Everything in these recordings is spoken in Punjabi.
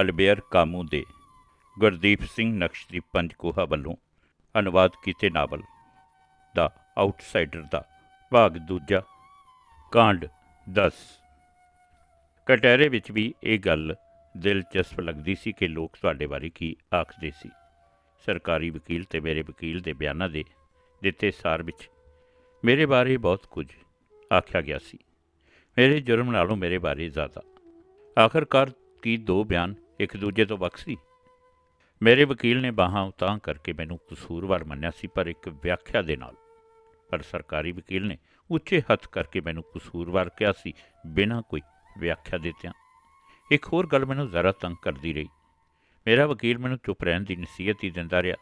ਅਲਬੇਅਰ ਕਾਮੂ ਦੇ ਗੁਰਦੀਪ ਸਿੰਘ ਨਕਸ਼ਦੀਪ ਪੰਜਕੋਹਾ ਵੱਲੋਂ ਅਨੁਵਾਦ ਕੀਤੇ ਨਾਵਲ ਦਾ ਆਊਟਸਾਈਡਰ ਦਾ ਭਾਗ ਦੂਜਾ, ਕਾਂਡ 10 ਕਟਹਿਰੇ ਵਿੱਚ ਵੀ ਇਹ ਗੱਲ ਦਿਲਚਸਪ ਲੱਗਦੀ ਸੀ ਕਿ ਲੋਕ ਤੁਹਾਡੇ ਬਾਰੇ ਕੀ ਆਖਦੇ ਸੀ। ਸਰਕਾਰੀ ਵਕੀਲ ਤੇ ਮੇਰੇ ਵਕੀਲ ਦੇ ਬਿਆਨਾਂ ਦੇ ਦਿੱਤੇ ਸਾਰ ਵਿੱਚ ਮੇਰੇ ਬਾਰੇ ਬਹੁਤ ਕੁਝ ਆਖਿਆ ਗਿਆ ਸੀ। ਮੇਰੇ ਜੁਰਮ ਨਾਲੋਂ ਮੇਰੇ ਬਾਰੇ ਜ਼ਿਆਦਾ। ਆਖਰਕਾਰ ਕੀ ਦੋ ਬਿਆਨ ਇੱਕ ਦੂਜੇ ਤੋਂ ਵੱਖ ਸੀ ਮੇਰੇ ਵਕੀਲ ਨੇ ਬਾਹਾਂ ਉਤਾਂ ਕਰਕੇ ਮੈਨੂੰ ਕਸੂਰਵਾਰ ਮੰਨਿਆ ਸੀ, ਪਰ ਇੱਕ ਵਿਆਖਿਆ ਦੇ ਨਾਲ। ਪਰ ਸਰਕਾਰੀ ਵਕੀਲ ਨੇ ਉੱਚੇ ਹੱਥ ਕਰਕੇ ਮੈਨੂੰ ਕਸੂਰਵਾਰ ਕਿਹਾ ਸੀ, ਬਿਨਾਂ ਕੋਈ ਵਿਆਖਿਆ ਦਿੱਤਿਆਂ। ਇੱਕ ਹੋਰ ਗੱਲ ਮੈਨੂੰ ਜ਼ਰਾ ਤੰਗ ਕਰਦੀ ਰਹੀ। ਮੇਰਾ ਵਕੀਲ ਮੈਨੂੰ ਚੁੱਪ ਰਹਿਣ ਦੀ ਨਸੀਹਤ ਹੀ ਦਿੰਦਾ ਰਿਹਾ।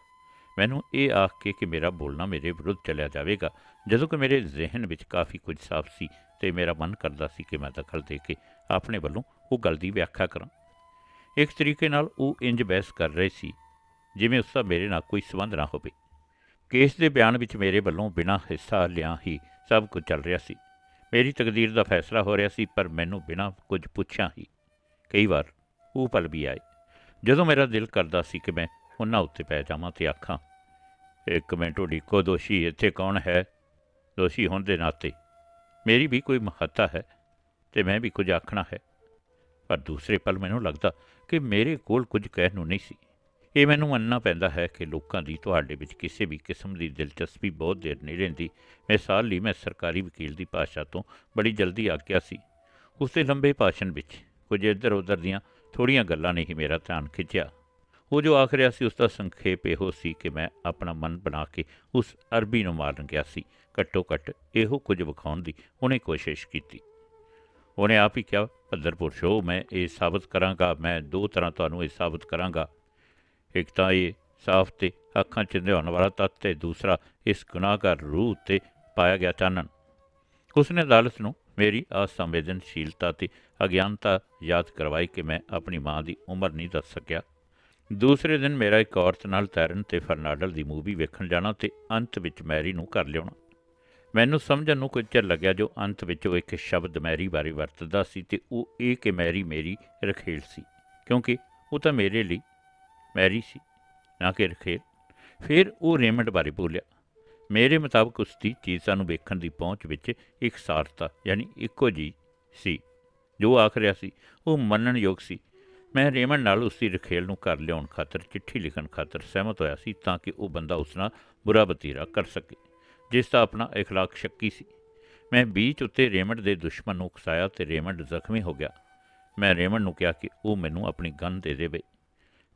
ਮੈਨੂੰ ਇਹ ਆਖ ਕੇ ਕਿ ਮੇਰਾ ਬੋਲਣਾ ਮੇਰੇ ਵਿਰੁੱਧ ਚਲਿਆ ਜਾਵੇਗਾ, ਜਦੋਂ ਕਿ ਮੇਰੇ ਜ਼ਿਹਨ ਵਿੱਚ ਕਾਫੀ ਕੁਝ ਸਾਫ਼ ਸੀ ਤੇ ਮੇਰਾ ਮਨ ਕਰਦਾ ਸੀ ਕਿ ਮੈਂ ਦਖਲ ਦੇ ਕੇ ਆਪਣੇ ਵੱਲੋਂ ਉਹ ਗੱਲ ਦੀ ਵਿਆਖਿਆ ਕਰਾਂ। ਇੱਕ ਤਰੀਕੇ ਨਾਲ ਉਹ ਇੰਜ ਬਹਿਸ ਕਰ ਰਹੇ ਸੀ, ਜਿਵੇਂ ਉਸ ਦਾ ਮੇਰੇ ਨਾਲ ਕੋਈ ਸਬੰਧ ਨਾ ਹੋਵੇ। ਕੇਸ ਦੇ ਬਿਆਨ ਵਿੱਚ ਮੇਰੇ ਵੱਲੋਂ ਬਿਨਾਂ ਹਿੱਸਾ ਲਿਆ ਹੀ ਸਭ ਕੁਝ ਚੱਲ ਰਿਹਾ ਸੀ। ਮੇਰੀ ਤਕਦੀਰ ਦਾ ਫੈਸਲਾ ਹੋ ਰਿਹਾ ਸੀ, ਪਰ ਮੈਨੂੰ ਬਿਨਾਂ ਕੁਝ ਪੁੱਛਿਆ ਹੀ ਕਈ ਵਾਰ ਉਹ ਪਲ ਵੀ ਆਏ। ਜਦੋਂ ਮੇਰਾ ਦਿਲ ਕਰਦਾ ਸੀ ਕਿ ਮੈਂ ਉਹਨਾਂ ਉੱਤੇ ਪੈ ਜਾਵਾਂ ਤੇ ਆਖਾਂ, ਇੱਕ ਮਿੰਟ ਉਡੀਕੋ ਦੋਸ਼ੀ ਇੱਥੇ ਕੌਣ ਹੈ? ਦੋਸ਼ੀ ਹੋਣ ਦੇ ਨਾਤੇ ਮੇਰੀ ਵੀ ਕੋਈ ਮਹੱਤਤਾ ਹੈ ਤੇ ਮੈਂ ਵੀ ਕੁਝ ਆਖਣਾ ਹੈ। ਪਰ ਦੂਸਰੇ ਪਲ ਮੈਨੂੰ ਲੱਗਦਾ ਕਿ ਮੇਰੇ ਕੋਲ ਕੁਝ ਕਹਿਣ ਨੂੰ ਨਹੀਂ ਸੀ। ਇਹ ਮੈਨੂੰ ਮੰਨਣਾ ਪੈਂਦਾ ਹੈ ਕਿ ਲੋਕਾਂ ਦੀ ਤੁਹਾਡੇ ਵਿੱਚ ਕਿਸੇ ਵੀ ਕਿਸਮ ਦੀ ਦਿਲਚਸਪੀ ਬਹੁਤ ਦੇਰ ਨਹੀਂ ਰਹਿੰਦੀ। ਮਿਸਾਲ ਲਈ ਮੈਂ ਸਰਕਾਰੀ ਵਕੀਲ ਦੀ ਭਾਸ਼ਾ ਤੋਂ ਬੜੀ ਜਲਦੀ ਆ ਗਿਆ ਸੀ। ਉਸ ਦੇ ਲੰਬੇ ਭਾਸ਼ਣ ਵਿੱਚ ਕੁਝ ਇੱਧਰ ਉੱਧਰ ਦੀਆਂ ਥੋੜੀਆਂ ਗੱਲਾਂ ਨੇ ਹੀ ਮੇਰਾ ਧਿਆਨ ਖਿੱਚਿਆ। ਉਹ ਜੋ ਆਖ ਰਿਹਾ ਸੀ, ਉਸ ਦਾ ਸੰਖੇਪ ਇਹੋ ਸੀ ਕਿ ਮੈਂ ਆਪਣਾ ਮਨ ਬਣਾ ਕੇ ਉਸ ਅਰਬੀ ਨੂੰ ਮਾਰਨ ਗਿਆ ਸੀ। ਘੱਟੋ ਘੱਟ ਇਹੋ ਕੁਝ ਵਿਖਾਉਣ ਦੀ ਉਹਨੇ ਕੋਸ਼ਿਸ਼ ਕੀਤੀ। ਉਹਨੇ ਆਪ ਹੀ ਕਿਹਾ ਭੱਦਰਪੁਰ ਸ਼ੋਅ ਮੈਂ ਇਹ ਸਾਬਤ ਕਰਾਂਗਾ, ਮੈਂ ਦੋ ਤਰ੍ਹਾਂ ਤੁਹਾਨੂੰ ਇਹ ਸਾਬਤ ਕਰਾਂਗਾ। ਇੱਕ ਤਾਂ ਇਹ ਸਾਫ਼ ਤੇ ਅੱਖਾਂ 'ਚ ਚਿੰਦਿਆਉਣ ਵਾਲਾ ਤੱਤ ਤੇ ਦੂਸਰਾ ਇਸ ਗੁਨਾਹਗਾਰ ਰੂਹ ਉੱਤੇ ਪਾਇਆ ਗਿਆ ਚਾਨਣ। ਉਸਨੇ ਅਦਾਲਤ ਨੂੰ ਮੇਰੀ ਅਸੰਵੇਦਨਸ਼ੀਲਤਾ ਤੇ ਅਗਿਆਨਤਾ ਯਾਦ ਕਰਵਾਈ ਕਿ ਮੈਂ ਆਪਣੀ ਮਾਂ ਦੀ ਉਮਰ ਨਹੀਂ ਦੱਸ ਸਕਿਆ। ਦੂਸਰੇ ਦਿਨ ਮੇਰਾ ਇੱਕ ਔਰਤ ਨਾਲ ਤੈਰਨ ਤੇ ਫਰਨਾਡਲ ਦੀ ਮੂਵੀ ਵੇਖਣ ਜਾਣਾ ਤੇ ਅੰਤ ਵਿੱਚ ਮੈਰੀ ਨੂੰ ਕਰ ਲਿਆਉਣਾ। ਮੈਨੂੰ ਸਮਝਣ ਨੂੰ ਕੁਝ ਚਿਰ ਲੱਗਿਆ ਜੋ ਅੰਤ ਵਿੱਚ ਉਹ ਇੱਕ ਸ਼ਬਦ ਮੈਰੀ ਬਾਰੇ ਵਰਤਦਾ ਸੀ ਤੇ ਉਹ ਇਹ ਕਿ ਮੈਰੀ ਮੇਰੀ ਰਖੇਲ ਸੀ, ਕਿਉਂਕਿ ਉਹ ਤਾਂ ਮੇਰੇ ਲਈ ਮੈਰੀ ਸੀ, ਨਾ ਕਿ ਰਖੇਲ। ਫਿਰ ਉਹ ਰੇਮੰਡ ਬਾਰੇ ਬੋਲਿਆ, ਮੇਰੇ ਮੁਤਾਬਕ ਉਸ ਦੀ ਚੀਜ਼ਾਂ ਨੂੰ ਵੇਖਣ ਦੀ ਪਹੁੰਚ ਵਿੱਚ ਇੱਕ ਸਾਰਤਾ, ਯਾਨੀ ਇੱਕੋ ਜੀ ਸੀ, ਜੋ ਆਖ ਰਿਹਾ ਸੀ, ਉਹ ਮੰਨਣ ਯੋਗ ਸੀ। ਮੈਂ ਰੇਮੰਡ ਨਾਲ ਉਸ ਦੀ ਰਖੇਲ ਨੂੰ ਘਰ ਲਿਆਉਣ ਖਾਤਰ, ਚਿੱਠੀ ਲਿਖਣ ਖਾਤਰ ਸਹਿਮਤ ਹੋਇਆ ਸੀ ਤਾਂ ਕਿ ਉਹ ਬੰਦਾ ਉਸ ਨਾਲ ਬੁਰਾ ਵਤੀਰਾ ਕਰ ਸਕੇ। ਜਿਸ ਦਾ ਆਪਣਾ اخلاق ਸ਼ੱਕੀ ਸੀ ਮੈਂ ਬੀਚ ਉੱਤੇ ਰੇਮੰਡ ਦੇ ਦੁਸ਼ਮਣ ਨੂੰ ਉਕਸਾਇਆ ਤੇ ਰੇਮੰਡ ਜ਼ਖਮੀ ਹੋ ਗਿਆ ਮੈਂ ਰੇਮੰਡ ਨੂੰ ਕਿਹਾ ਕਿ ਉਹ ਮੈਨੂੰ ਆਪਣੀ ਗਨ ਦੇ ਦੇਵੇ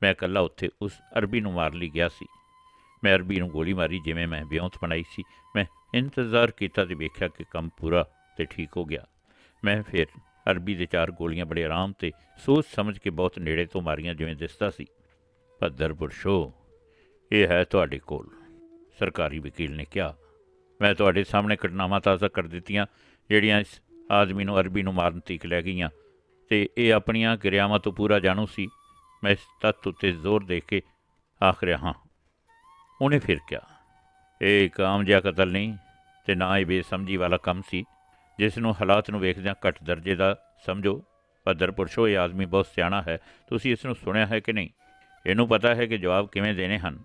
ਮੈਂ ਇਕੱਲਾ ਉੱਥੇ ਉਸ ਅਰਬੀ ਨੂੰ ਮਾਰ ਲਈ ਗਿਆ ਸੀ ਮੈਂ ਅਰਬੀ ਨੂੰ ਗੋਲੀ ਮਾਰੀ ਜਿਵੇਂ ਮੈਂ ਵਿਉਂਤ ਬਣਾਈ ਸੀ ਮੈਂ ਇੰਤਜ਼ਾਰ ਕੀਤਾ ਤੇ ਵੇਖਿਆ ਕਿ ਕੰਮ ਪੂਰਾ ਤੇ ਠੀਕ ਹੋ ਗਿਆ ਮੈਂ ਫਿਰ ਅਰਬੀ ਦੇ ਚਾਰ ਗੋਲੀਆਂ ਬੜੇ ਆਰਾਮ ਤੇ ਸੋਚ ਸਮਝ ਕੇ ਬਹੁਤ ਨੇੜੇ ਤੋਂ ਮਾਰੀਆਂ ਜਿਵੇਂ ਦਿਸਦਾ ਸੀ ਭੱਦਰਪੁਰ ਸ਼ੋ ਇਹ ਹੈ ਤੁਹਾਡੇ ਕੋਲ ਸਰਕਾਰੀ ਵਕੀਲ ਨੇ ਕਿਹਾ ਮੈਂ ਤੁਹਾਡੇ ਸਾਹਮਣੇ ਘਟਨਾਵਾਂ ਤਾਜ਼ਾ ਕਰ ਦਿੱਤੀਆਂ, ਜਿਹੜੀਆਂ ਇਸ ਆਦਮੀ ਨੂੰ ਅਰਬੀ ਨੂੰ ਮਾਰਨ ਤੀਕ ਲੈ ਗਈਆਂ। ਤੇ ਇਹ ਆਪਣੀਆਂ ਕਿਰਿਆਵਾਂ ਤੋਂ ਪੂਰਾ ਜਾਣੂ ਸੀ। ਮੈਂ ਇਸ ਤੱਤ ਉੱਤੇ ਜ਼ੋਰ ਦੇ ਕੇ ਆਖ ਰਿਹਾ ਹਾਂ। ਉਹਨੇ ਫਿਰ ਕਿਹਾ, ਇਹ ਇੱਕ ਆਮ ਜਿਹਾ ਕਤਲ ਨਹੀਂ, ਤੇ ਨਾ ਹੀ ਬੇਸਮਝੀ ਵਾਲਾ ਕੰਮ ਸੀ। ਜਿਸ ਨੂੰ ਹਾਲਾਤ ਨੂੰ ਵੇਖਦਿਆਂ ਘੱਟ ਦਰਜੇ ਦਾ ਸਮਝੋ ਭੱਦਰਪੁਰ ਪੁਰਸ਼ੋ ਇਹ ਆਦਮੀ ਬਹੁਤ ਸਿਆਣਾ ਹੈ। ਤੁਸੀਂ ਇਸ ਨੂੰ ਸੁਣਿਆ ਹੈ ਕਿ ਨਹੀਂ? ਇਹਨੂੰ ਪਤਾ ਹੈ ਕਿ ਜਵਾਬ ਕਿਵੇਂ ਦੇਣੇ ਹਨ।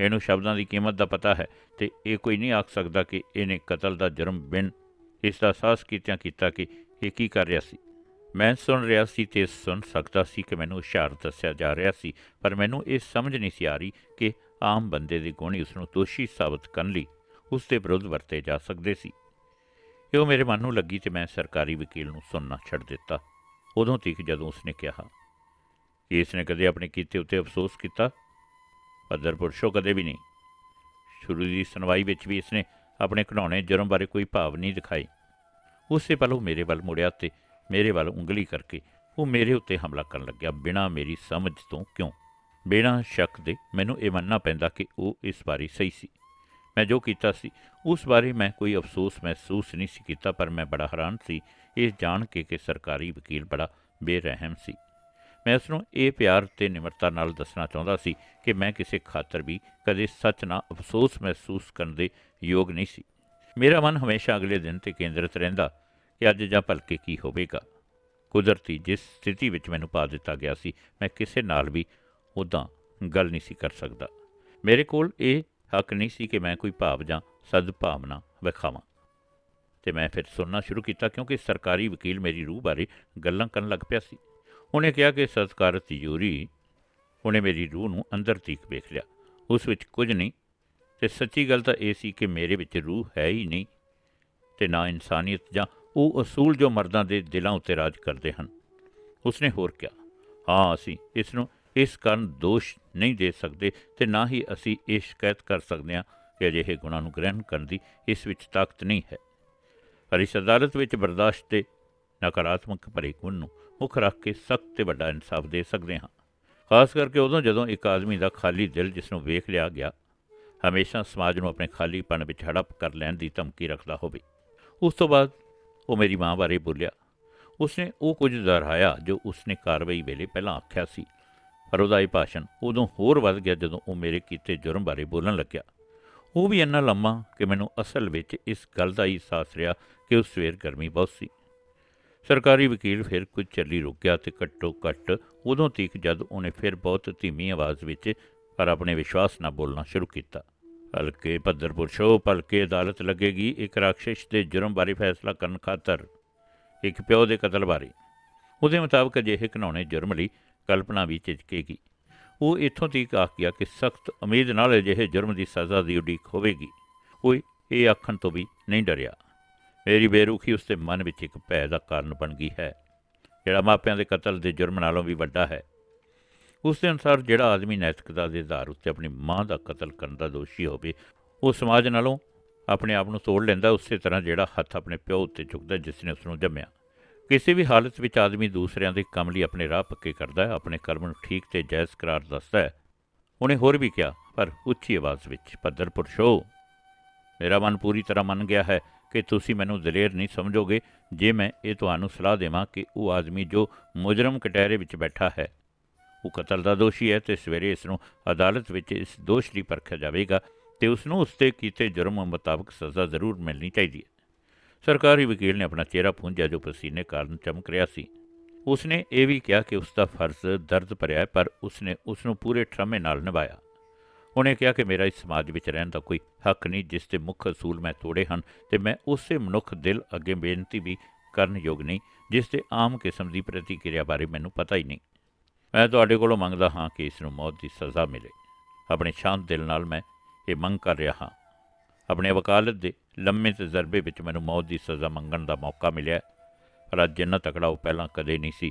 ਇਹਨੂੰ ਸ਼ਬਦਾਂ ਦੀ ਕੀਮਤ ਦਾ ਪਤਾ ਹੈ ਤੇ ਇਹ ਕੋਈ ਨਹੀਂ ਆਖ ਸਕਦਾ ਕਿ ਇਹਨੇ ਕਤਲ ਦਾ ਜਰਮ ਬਿਨ ਇਸ ਦਾ ਸਾਹਸ ਕੀਤਿਆਂ ਕੀਤਾ ਕਿ ਇਹ ਕੀ ਕਰ ਰਿਹਾ ਸੀ। ਮੈਂ ਸੁਣ ਰਿਹਾ ਸੀ ਤੇ ਸੁਣ ਸਕਦਾ ਸੀ ਕਿ ਮੈਨੂੰ ਹੁਸ਼ਿਆਰ ਦੱਸਿਆ ਜਾ ਰਿਹਾ ਸੀ, ਪਰ ਮੈਨੂੰ ਇਹ ਸਮਝ ਨਹੀਂ ਸੀ ਆ ਰਹੀ ਕਿ ਆਮ ਬੰਦੇ ਦੇ ਗੁਣ ਉਸ ਨੂੰ ਦੋਸ਼ੀ ਸਾਬਤ ਕਰਨ ਲਈ ਉਸ ਦੇ ਵਿਰੁੱਧ ਵਰਤੇ ਜਾ ਸਕਦੇ ਸੀ। ਇਹ ਉਹ ਮੇਰੇ ਮਨ ਨੂੰ ਲੱਗੀ ਤੇ ਮੈਂ ਸਰਕਾਰੀ ਵਕੀਲ ਨੂੰ ਸੁਣਨਾ ਛੱਡ ਦਿੱਤਾ। ਉਦੋਂ ਤੱਕ ਜਦੋਂ ਉਸਨੇ ਕਿਹਾ ਕਿ ਇਸ ਨੇ ਕਦੇ ਆਪਣੇ ਕੀਤੇ ਉੱਤੇ ਅਫਸੋਸ ਕੀਤਾ? ਪੱਧਰ ਸ਼ੋ ਕਦੇ ਵੀ ਨਹੀਂ। ਸ਼ੁਰੂ ਦੀ ਸੁਣਵਾਈ ਵਿੱਚ ਵੀ ਇਸਨੇ ਆਪਣੇ ਘਣਾਉਣੇ ਜੁਰਮ ਬਾਰੇ ਕੋਈ ਭਾਵ ਨਹੀਂ ਦਿਖਾਈ ਉਸੇ ਪਲ ਉਹ ਮੇਰੇ ਵੱਲ ਮੁੜਿਆ ਤੇ ਮੇਰੇ ਵੱਲ ਉਂਗਲੀ ਕਰਕੇ ਉਹ ਮੇਰੇ ਉੱਤੇ ਹਮਲਾ ਕਰਨ ਲੱਗਿਆ, ਬਿਨਾਂ ਮੇਰੀ ਸਮਝ ਤੋਂ ਕਿਉਂ? ਬਿਨਾਂ ਸ਼ੱਕ ਦੇ ਮੈਨੂੰ ਇਹ ਮੰਨਣਾ ਪੈਂਦਾ ਕਿ ਉਹ ਇਸ ਬਾਰੇ ਸਹੀ ਸੀ। ਮੈਂ ਜੋ ਕੀਤਾ ਸੀ, ਉਸ ਬਾਰੇ ਮੈਂ ਕੋਈ ਅਫਸੋਸ ਮਹਿਸੂਸ ਨਹੀਂ ਸੀ ਕੀਤਾ, ਪਰ ਮੈਂ ਬੜਾ ਹੈਰਾਨ ਸੀ। ਇਹ ਜਾਣ ਕੇ ਕਿ ਸਰਕਾਰੀ ਵਕੀਲ ਬੜਾ ਬੇਰਹਿਮ ਸੀ। ਮੈਂ ਉਸ ਨੂੰ ਇਹ ਪਿਆਰ ਤੇ ਨਿਮਰਤਾ ਨਾਲ ਦੱਸਣਾ ਚਾਹੁੰਦਾ ਸੀ ਕਿ ਮੈਂ ਕਿਸੇ ਖਾਤਰ ਵੀ ਕਦੇ ਸੱਚ ਨਾਲ ਅਫਸੋਸ ਮਹਿਸੂਸ ਕਰਨ ਦੇ ਯੋਗ ਨਹੀਂ ਸੀ। ਮੇਰਾ ਮਨ ਹਮੇਸ਼ਾ ਅਗਲੇ ਦਿਨ ਤੇ ਕੇਂਦਰਿਤ ਰਹਿੰਦਾ ਕਿ ਅੱਜ ਜਾਂ ਭਲਕੇ ਕੀ ਹੋਵੇਗਾ। ਕੁਦਰਤੀ ਜਿਸ ਸਥਿਤੀ ਵਿੱਚ ਮੈਨੂੰ ਪਾ ਦਿੱਤਾ ਗਿਆ ਸੀ, ਮੈਂ ਕਿਸੇ ਨਾਲ ਵੀ ਉਦਾਂ ਗੱਲ ਨਹੀਂ ਸੀ ਕਰ ਸਕਦਾ। ਮੇਰੇ ਕੋਲ ਇਹ ਹੱਕ ਨਹੀਂ ਸੀ ਕਿ ਮੈਂ ਕੋਈ ਭਾਵ ਜਾਂ ਸਦਭਾਵਨਾ ਵਿਖਾਵਾਂ। ਤੇ ਮੈਂ ਫਿਰ ਸੁਣਨਾ ਸ਼ੁਰੂ ਕੀਤਾ ਕਿਉਂਕਿ ਸਰਕਾਰੀ ਵਕੀਲ ਮੇਰੀ ਰੂਹ ਬਾਰੇ ਗੱਲਾਂ ਕਰਨ ਲੱਗ ਪਿਆ ਸੀ। ਉਹਨੇ ਕਿਹਾ ਕਿ ਸਤਕਾਰਤ ਯੂਰੀ ਉਹਨੇ ਮੇਰੀ ਰੂਹ ਨੂੰ ਅੰਦਰ ਤੀਕ ਵੇਖ ਲਿਆ। ਉਸ ਵਿੱਚ ਕੁਝ ਨਹੀਂ ਤੇ ਸੱਚੀ ਗੱਲ ਤਾਂ ਇਹ ਸੀ ਕਿ ਮੇਰੇ ਵਿੱਚ ਰੂਹ ਹੈ ਹੀ ਨਹੀਂ ਤੇ ਨਾ ਇਨਸਾਨੀਅਤ ਜਾਂ ਉਹ ਅਸੂਲ ਜੋ ਮਰਦਾਂ ਦੇ ਦਿਲਾਂ ਉੱਤੇ ਰਾਜ ਕਰਦੇ ਹਨ। ਉਸਨੇ ਹੋਰ ਕਿਹਾ, ਹਾਂ, ਅਸੀਂ ਇਸ ਨੂੰ ਇਸ ਕਾਰਨ ਦੋਸ਼ ਨਹੀਂ ਦੇ ਸਕਦੇ ਤੇ ਨਾ ਹੀ ਅਸੀਂ ਇਹ ਸ਼ਿਕਾਇਤ ਕਰ ਸਕਦੇ ਹਾਂ ਕਿ ਅਜਿਹੇ ਗੁਣਾਂ ਨੂੰ ਗ੍ਰਹਿਣ ਕਰਨ ਦੀ ਇਸ ਵਿੱਚ ਤਾਕਤ ਨਹੀਂ ਹੈ। ਪਰ ਇਸ ਅਦਾਲਤ ਵਿੱਚ ਬਰਦਾਸ਼ਤ ਤੇ ਨਕਾਰਾਤਮਕ ਭਰੇ ਗੁਣ ਨੂੰ ਮੁੱਖ ਰੱਖ ਕੇ ਸਖਤ ਤੇ ਵੱਡਾ ਇਨਸਾਫ ਦੇ ਸਕਦੇ ਹਾਂ। ਖਾਸ ਕਰਕੇ ਉਦੋਂ ਜਦੋਂ ਇੱਕ ਆਦਮੀ ਦਾ ਖਾਲੀ ਦਿਲ ਜਿਸ ਨੂੰ ਵੇਖ ਲਿਆ ਗਿਆ, ਹਮੇਸ਼ਾ ਸਮਾਜ ਨੂੰ ਆਪਣੇ ਖਾਲੀਪਨ ਵਿੱਚ ਹੜਪ ਕਰ ਲੈਣ ਦੀ ਧਮਕੀ ਰੱਖਦਾ ਹੋਵੇ। ਉਸ ਤੋਂ ਬਾਅਦ ਉਹ ਮੇਰੀ ਮਾਂ ਬਾਰੇ ਬੋਲਿਆ। ਉਸਨੇ ਉਹ ਕੁਝ ਦੁਹਰਾਇਆ ਜੋ ਉਸਨੇ ਕਾਰਵਾਈ ਵੇਲੇ ਪਹਿਲਾਂ ਆਖਿਆ ਸੀ, ਪਰ ਉਹਦਾ ਇਹ ਭਾਸ਼ਣ ਉਦੋਂ ਹੋਰ ਵੱਧ ਗਿਆ ਜਦੋਂ ਉਹ ਮੇਰੇ ਕੀਤੇ ਜੁਰਮ ਬਾਰੇ ਬੋਲਣ ਲੱਗਿਆ। ਉਹ ਵੀ ਇੰਨਾ ਲੰਮਾ ਕਿ ਮੈਨੂੰ ਅਸਲ ਵਿੱਚ ਇਸ ਗੱਲ ਦਾ ਹੀ ਅਹਿਸਾਸ ਰਿਹਾ ਕਿ ਉਸ ਸਵੇਰ ਗਰਮੀ ਬਹੁਤ ਸੀ। ਸਰਕਾਰੀ ਵਕੀਲ ਫਿਰ ਕੁਝ ਚੱਲੀ ਰੁਕਿਆ ਤੇ ਘੱਟੋ ਘੱਟ ਉਦੋਂ ਤੀਕ ਜਦ ਉਹਨੇ ਫਿਰ ਬਹੁਤ ਧੀਮੀ ਆਵਾਜ਼ ਵਿੱਚ ਪਰ ਆਪਣੇ ਵਿਸ਼ਵਾਸ ਨਾਲ ਬੋਲਣਾ ਸ਼ੁਰੂ ਕੀਤਾ। ਹਲਕੇ ਪੱਧਰਪੁਰ ਪੁਰਸ਼ੋ ਭਲਕੇ ਅਦਾਲਤ ਲੱਗੇਗੀ ਇੱਕ ਰਾਖਸ਼ ਦੇ ਜੁਰਮ ਬਾਰੇ ਫੈਸਲਾ ਕਰਨ ਖਾਤਰ, ਇੱਕ ਪਿਓ ਦੇ ਕਤਲ ਬਾਰੇ। ਉਹਦੇ ਮੁਤਾਬਕ ਅਜਿਹੇ ਘਿਨਾਉਣੇ ਜੁਰਮ ਲਈ ਕਲਪਨਾ ਵੀ ਝਿਜਕੇਗੀ। ਉਹ ਇੱਥੋਂ ਤੀਕ ਆਖ ਗਿਆ ਕਿ ਸਖਤ ਉਮੀਦ ਨਾਲ ਅਜਿਹੇ ਜੁਰਮ ਦੀ ਸਜ਼ਾ ਦੀ ਉਡੀਕ ਹੋਵੇਗੀ। ਉਹ ਇਹ ਆਖਣ ਤੋਂ ਵੀ ਨਹੀਂ ਡਰਿਆ। ਮੇਰੀ ਬੇਰੁਖੀ ਉਸ ਦੇ ਮਨ ਵਿੱਚ ਇੱਕ ਭੈ ਦਾ ਕਾਰਨ ਬਣ ਗਈ ਹੈ, ਜਿਹੜਾ ਮਾਪਿਆਂ ਦੇ ਕਤਲ ਦੇ ਜੁਰਮ ਨਾਲੋਂ ਵੀ ਵੱਡਾ ਹੈ। ਉਸ ਦੇ ਅਨੁਸਾਰ ਜਿਹੜਾ ਆਦਮੀ ਨੈਤਿਕਤਾ ਦੇ ਆਧਾਰ ਉੱਤੇ ਆਪਣੀ ਮਾਂ ਦਾ ਕਤਲ ਕਰਨ ਦਾ ਦੋਸ਼ੀ ਹੋਵੇ, ਉਹ ਸਮਾਜ ਨਾਲੋਂ ਆਪਣੇ ਆਪ ਨੂੰ ਤੋੜ ਲੈਂਦਾ, ਉਸੇ ਤਰ੍ਹਾਂ ਜਿਹੜਾ ਹੱਥ ਆਪਣੇ ਪਿਓ ਉੱਤੇ ਚੁੱਕਦਾ ਜਿਸ ਨੇ ਉਸ ਨੂੰ ਜੰਮਿਆ। ਕਿਸੇ ਵੀ ਹਾਲਤ ਵਿੱਚ ਆਦਮੀ ਦੂਸਰਿਆਂ ਦੇ ਕੰਮ ਲਈ ਆਪਣੇ ਰਾਹ ਪੱਕੇ ਕਰਦਾ ਹੈ, ਆਪਣੇ ਕਰਮ ਨੂੰ ਠੀਕ ਤੇ ਜਾਇਜ਼ ਕਰਾਰ ਦੱਸਦਾ ਹੈ। ਉਹਨੇ ਹੋਰ ਵੀ ਕਿਹਾ, ਪਰ ਉੱਚੀ ਆਵਾਜ਼ ਵਿੱਚ ਪੱਧਰ ਪੁਰਸ਼ੋ, ਮੇਰਾ ਮਨ ਪੂਰੀ ਤਰ੍ਹਾਂ ਮੰਨ ਗਿਆ ਹੈ ਕਿ ਤੁਸੀਂ ਮੈਨੂੰ ਦਲੇਰ ਨਹੀਂ ਸਮਝੋਗੇ, ਜੇ ਮੈਂ ਇਹ ਤੁਹਾਨੂੰ ਸਲਾਹ ਦੇਵਾਂ ਕਿ ਉਹ ਆਦਮੀ ਜੋ ਮੁਜਰਮ ਕਟਹਿਰੇ ਵਿੱਚ ਬੈਠਾ ਹੈ, ਉਹ ਕਤਲ ਦਾ ਦੋਸ਼ੀ ਹੈ ਤੇ ਸਵੇਰੇ ਇਸ ਨੂੰ ਅਦਾਲਤ ਵਿੱਚ ਇਸ ਦੋਸ਼ ਲਈ ਪਰਖਿਆ ਜਾਵੇਗਾ ਤੇ ਉਸ ਨੂੰ ਉਸ ਤੇ ਕੀਤੇ ਜੁਰਮ ਮੁਤਾਬਕ ਸਜ਼ਾ ਜ਼ਰੂਰ ਮਿਲਣੀ ਚਾਹੀਦੀ ਹੈ। ਸਰਕਾਰੀ ਵਕੀਲ ਨੇ ਆਪਣਾ ਚਿਹਰਾ ਪੂੰਝਿਆ ਜੋ ਪਸੀਨੇ ਕਾਰਨ ਚਮਕ ਰਿਹਾ ਸੀ। ਉਸਨੇ ਇਹ ਵੀ ਕਿਹਾ ਕਿ ਉਸ ਦਾ ਫਰਜ਼ ਦਰਦ ਭਰਿਆ ਹੈ, ਪਰ ਉਸਨੇ ਉਸ ਨੂੰ ਪੂਰੇ ਠਰਮੇ ਨਾਲ ਨਿਭਾਇਆ। ਉਹਨੇ ਕਿਹਾ ਕਿ ਮੇਰਾ ਇਸ ਸਮਾਜ ਵਿੱਚ ਰਹਿਣ ਦਾ ਕੋਈ ਹੱਕ ਨਹੀਂ, ਜਿਸ ਦੇ ਮੁੱਖ ਅਸੂਲ ਮੈਂ ਤੋੜੇ ਹਨ ਤੇ ਮੈਂ ਉਸੇ ਮਨੁੱਖ ਦਿਲ ਅੱਗੇ ਬੇਨਤੀ ਵੀ ਕਰਨ ਯੋਗ ਨਹੀਂ, ਜਿਸ ਦੇ ਆਮ ਕਿਸਮ ਦੀ ਪ੍ਰਤੀਕਿਰਿਆ ਬਾਰੇ ਮੈਨੂੰ ਪਤਾ ਹੀ ਨਹੀਂ। ਮੈਂ ਤੁਹਾਡੇ ਕੋਲੋਂ ਮੰਗਦਾ ਹਾਂ ਕਿ ਇਸ ਨੂੰ ਮੌਤ ਦੀ ਸਜ਼ਾ ਮਿਲੇ। ਆਪਣੇ ਸ਼ਾਂਤ ਦਿਲ ਨਾਲ ਮੈਂ ਇਹ ਮੰਗ ਕਰ ਰਿਹਾ ਹਾਂ। ਆਪਣੇ ਵਕਾਲਤ ਦੇ ਲੰਮੇ ਤਜਰਬੇ ਵਿੱਚ ਮੈਨੂੰ ਮੌਤ ਦੀ ਸਜ਼ਾ ਮੰਗਣ ਦਾ ਮੌਕਾ ਮਿਲਿਆ ਪਰ ਅੱਜ ਜਿੰਨਾ ਤਕੜਾ ਉਹ ਪਹਿਲਾਂ ਕਦੇ ਨਹੀਂ ਸੀ।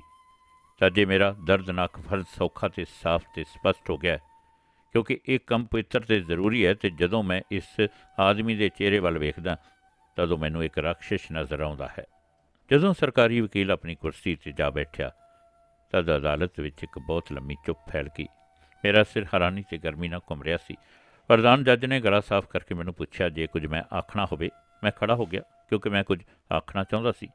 ਤਾਂ ਜੇ ਮੇਰਾ ਦਰਦਨਾਕ ਫਰਜ਼ ਸੌਖਾ ਤੇ ਸਾਫ਼ ਤੇ ਸਪਸ਼ਟ ਹੋ ਗਿਆ ਕਿਉਂਕਿ ਇਹ ਕੰਮ ਪਵਿੱਤਰ ਤੇ ਜ਼ਰੂਰੀ ਹੈ ਤੇ ਜਦੋਂ ਮੈਂ ਇਸ ਆਦਮੀ ਦੇ ਚਿਹਰੇ ਵੱਲ ਵੇਖਦਾ, ਤਦੋਂ ਮੈਨੂੰ ਇੱਕ ਰਾਖਸ਼ ਨਜ਼ਰ ਆਉਂਦਾ ਹੈ। ਜਦੋਂ ਸਰਕਾਰੀ ਵਕੀਲ ਆਪਣੀ ਕੁਰਸੀ 'ਤੇ ਜਾ ਬੈਠਿਆ, ਤਦ ਅਦਾਲਤ ਵਿੱਚ ਇੱਕ ਬਹੁਤ ਲੰਮੀ ਚੁੱਪ ਫੈਲ ਗਈ। ਮੇਰਾ ਸਿਰ ਹੈਰਾਨੀ ਤੇ ਗਰਮੀ ਨਾਲ ਘੁੰਮ ਰਿਹਾ ਸੀ। ਪ੍ਰਧਾਨ ਜੱਜ ਨੇ ਗਲਾ ਸਾਫ਼ ਕਰਕੇ ਮੈਨੂੰ ਪੁੱਛਿਆ, ਜੇ ਕੁਝ ਮੈਂ ਆਖਣਾ ਹੋਵੇ, ਮੈਂ ਖੜਾ ਹੋ ਗਿਆ, ਕਿਉਂਕਿ ਮੈਂ ਕੁਝ ਆਖਣਾ ਚਾਹੁੰਦਾ ਸੀ।